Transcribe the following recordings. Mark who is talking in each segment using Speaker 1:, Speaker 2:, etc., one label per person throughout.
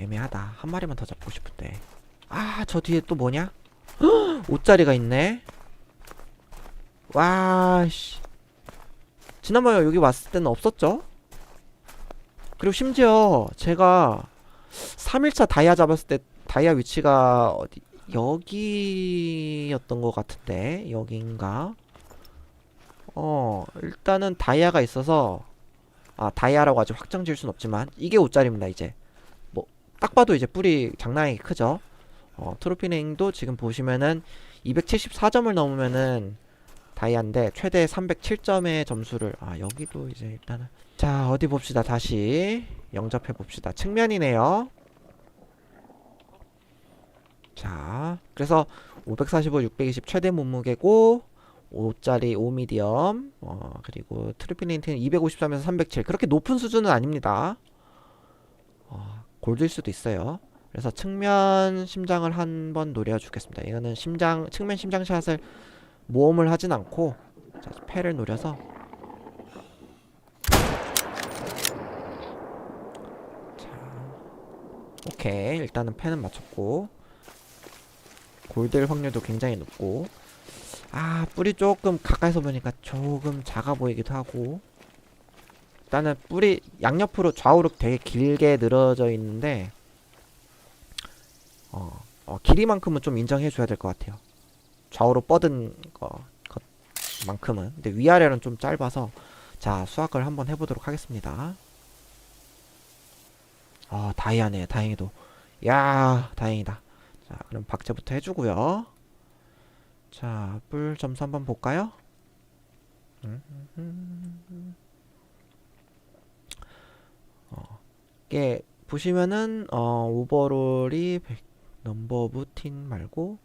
Speaker 1: 애매하다. 한 마리만 더 잡고 싶은데. 아, 저 뒤에 또 뭐냐? 헉! 옷자리가 있네. 와, 씨. 지난번에 여기 왔을 때는 없었죠? 그리고 심지어 제가 3일차 다이아 잡았을 때 다이아 위치가 어디 여기였던 것 같은데 여긴가? 어 일단은 다이아가 있어서 아 다이아라고 아직 확정 지을 순 없지만 이게 옷자리입니다 이제 뭐 딱 봐도 이제 뿔이 장난이 크죠. 어 트로피네임도 지금 보시면은 274점을 넘으면은 다이아인데 최대 307점의 점수를 아 여기도 이제 일단은 자 어디 봅시다 다시. 영접해 봅시다. 측면이네요. 자 그래서 545, 620 최대 몸무게고 5짜리 5미디엄 어 그리고 트리피네인트는 253에서 307 그렇게 높은 수준은 아닙니다. 어, 골드일 수도 있어요. 그래서 측면 심장을 한 번 노려주겠습니다. 이거는 심장 측면 심장샷을 모험을 하진 않고 자, 패를 노려서 자 오케이. 일단은 패는 맞췄고 골드일 확률도 굉장히 높고. 아 뿔이 조금 가까이서 보니까 조금 작아 보이기도 하고 일단은 뿔이 양옆으로 좌우로 되게 길게 늘어져 있는데 어, 어 길이만큼은 좀 인정해 줘야 될 것 같아요. 좌우로 뻗은 거, 것만큼은. 근데 위아래는 좀 짧아서 자 수학을 한번 해보도록 하겠습니다. 아 다이아네 다행히도. 야 다행이다. 자 그럼 박제부터 해주고요. 자, 뿔 점수 한번 볼까요? 음, 어, 이게 보시면은 어, 오버롤이 100, 넘버 오브 틴 말고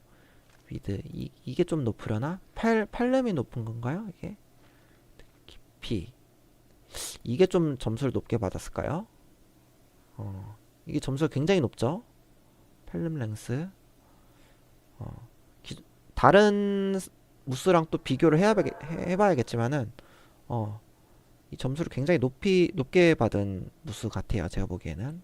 Speaker 1: 위드 이, 이게 좀 높으려나? 팔 팔렘이 높은 건가요? 이게 깊이 이게 좀 점수를 높게 받았을까요? 어, 이게 점수가 굉장히 높죠? 팔렘 랭스 어, 다른 무스랑 또 비교를 해야, 해봐야겠지만은 어, 이 점수를 굉장히 높이 높게 받은 무스 같아요. 제가 보기에는